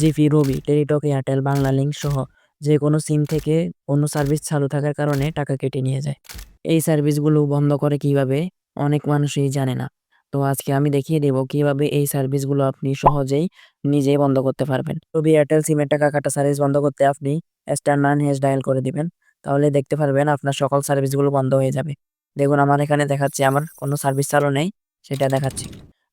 GP, Robi, Teletalk, Airtel, Banglalink সহ যেকোনো সিম থেকে অন্য সার্ভিস চালু থাকার কারণে টাকা কেটে নিয়ে যায়। এই সার্ভিসগুলো বন্ধ করে কীভাবে অনেক মানুষই জানে না। তো আজকে আমি দেখিয়ে দেব কীভাবে এই সার্ভিসগুলো আপনি সহজেই নিজেই বন্ধ করতে পারবেন। রবি, এয়ারটেল সিমের টাকা কাটা সার্ভিস বন্ধ করতে আপনি স্টার নাইন হ্যাশ ডায়াল করে দিবেন। তাহলে দেখতে পারবেন আপনার সকল সার্ভিসগুলো বন্ধ হয়ে যাবে। দেখুন আমার এখানে দেখাচ্ছে আমার কোনো সার্ভিস চালু নেই সেটা দেখাচ্ছে।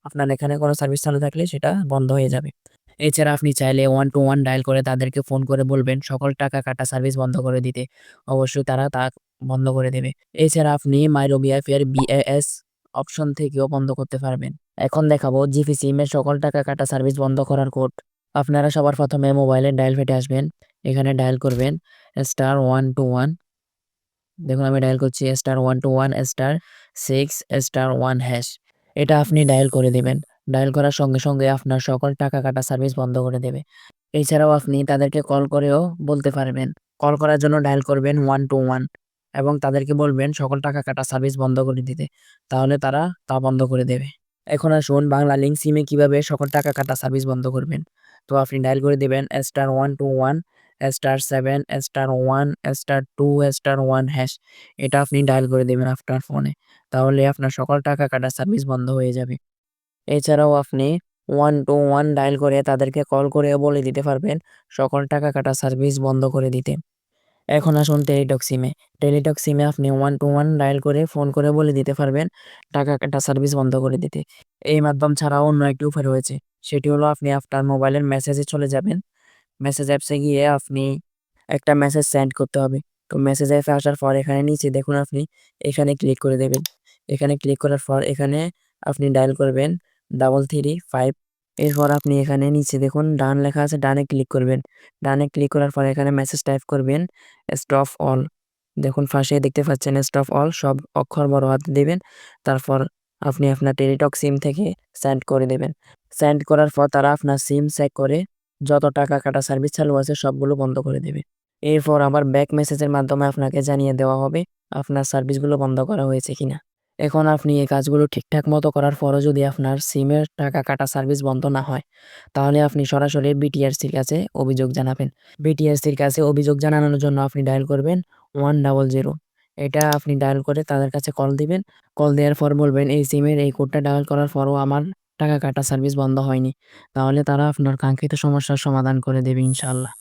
আপনার এখানে কোনো সার্ভিস চালু থাকলে সেটা বন্ধ হয়ে যাবে। এছাড়া আপনি চাইলে ওয়ান টু ওয়ান ডায়াল করে তাদেরকে ফোন করে বলবেন, সকল টাকা কাটা সার্ভিস বন্ধ করে দিতে। অবশ্যই তারা তা বন্ধ করে দেবে। এছাড়া আপনি মাই রবি অ্যাপ এর বিএএস অপশন থেকেও বন্ধ করতে পারবেন। এখন দেখাবো জিপি সিমের সকল টাকা কাটা সার্ভিস বন্ধ করার কোড। আপনারা সবার প্রথমে মোবাইলে ডায়াল ফেটে আসবেন। এখানে ডায়াল করবেন স্টার ওয়ান টু ওয়ান দেখুন আমি ডায়াল করছি star one two one star six star one hash এটা আপনি ডায়াল করে দিবেন ডায়াল করার সঙ্গে সঙ্গে আপনার সকল টাকা কাটা সার্ভিস বন্ধ করে দেবে। এছাড়াও আপনি তাদেরকে কল করেও বলতে পারবেন। কল করার জন্য ডায়াল করবেন ওয়ান টু ওয়ান এবং তাদেরকে বলবেন সকল টাকা কাটা সার্ভিস বন্ধ করে দিতে। তাহলে তারা তা বন্ধ করে দেবে। এখন আসুন বাংলা লিঙ্ক সিমে কীভাবে সকল টাকা কাটা সার্ভিস বন্ধ করবেন। তো আপনি ডায়াল করে দেবেন star one two one, star seven, star one, star two, star one hash. এটা আপনি ডায়াল করে দেবেন আপনার ফোনে। তাহলে আপনার সকল টাকা কাটা সার্ভিস বন্ধ হয়ে যাবে। এছাড়াও আপনি ওয়ান টু ওয়ান ডায়াল করে তাদেরকে কল করে বলে দিতে পারবেন, সকল টাকা কাটা সার্ভিস বন্ধ করে দিতে। এখন আসুন টেলিটক সিমে টেলিটক সিমে আপনি ওয়ান টু ওয়ান ডায়াল করে ফোন করে বলে দিতে পারবেন, টাকা কাটা সার্ভিস বন্ধ করে দিতে। এই মাধ্যম ছাড়াও অন্য একটি উপায় রয়েছে, সেটি হলো আপনি আপনার মোবাইলের মেসেজে চলে যাবেন। মেসেজ অ্যাপসে গিয়ে আপনি একটা মেসেজ সেন্ড করতে হবে। তো মেসেজ অ্যাপে আসার পর এখানে নিচে দেখুন আপনি, এখানে ক্লিক করে দেবেন। এখানে ক্লিক করার পর এখানে আপনি ডায়াল করবেন ডাবল থ্রি ফাইভ এরপর আপনি এখানে নিচে দেখুন, ডান লেখা আছে, ডানে ক্লিক করবেন। ডানে ক্লিক করার পর এখানে মেসেজ টাইপ করবেন স্টপ অল দেখুন ফাঁসে দেখতে পাচ্ছেন স্টপ অল সব অক্ষর বড় হাতে দেবেন। তারপর আপনি আপনার টেলিটক সিম থেকে সেন্ড করে দেবেন। সেন্ড করার পর তারা আপনার সিম চেক করে যত টাকা কাটা সার্ভিস চালু আছে সবগুলো বন্ধ করে দেবে। এরপর আবার ব্যাক মেসেজের মাধ্যমে আপনাকে জানিয়ে দেওয়া হবে আপনার সার্ভিসগুলো বন্ধ করা হয়েছে কিনা। এখন আপনি এই কাজগুলো ঠিকঠাক মতো করার পরও যদি আপনার সিমের টাকা কাটা সার্ভিস বন্ধ না হয়, তাহলে আপনি সরাসরি বিটিআরসির কাছে অভিযোগ জানাবেন। বিটিআরসির কাছে অভিযোগ জানানোর জন্য আপনি ডায়াল করবেন ওয়ান ডাবল জিরো। এটা আপনি ডায়াল করে তাদের কাছে কল দিবেন। কল দেওয়ার পর বলবেন, এই সিমের এই কোডটা ডায়াল করার পরও আমার টাকা কাটা সার্ভিস বন্ধ হয়নি। তাহলে তারা আপনার কাঙ্ক্ষিত সমস্যার সমাধান করে দেবে ইনশাআল্লাহ।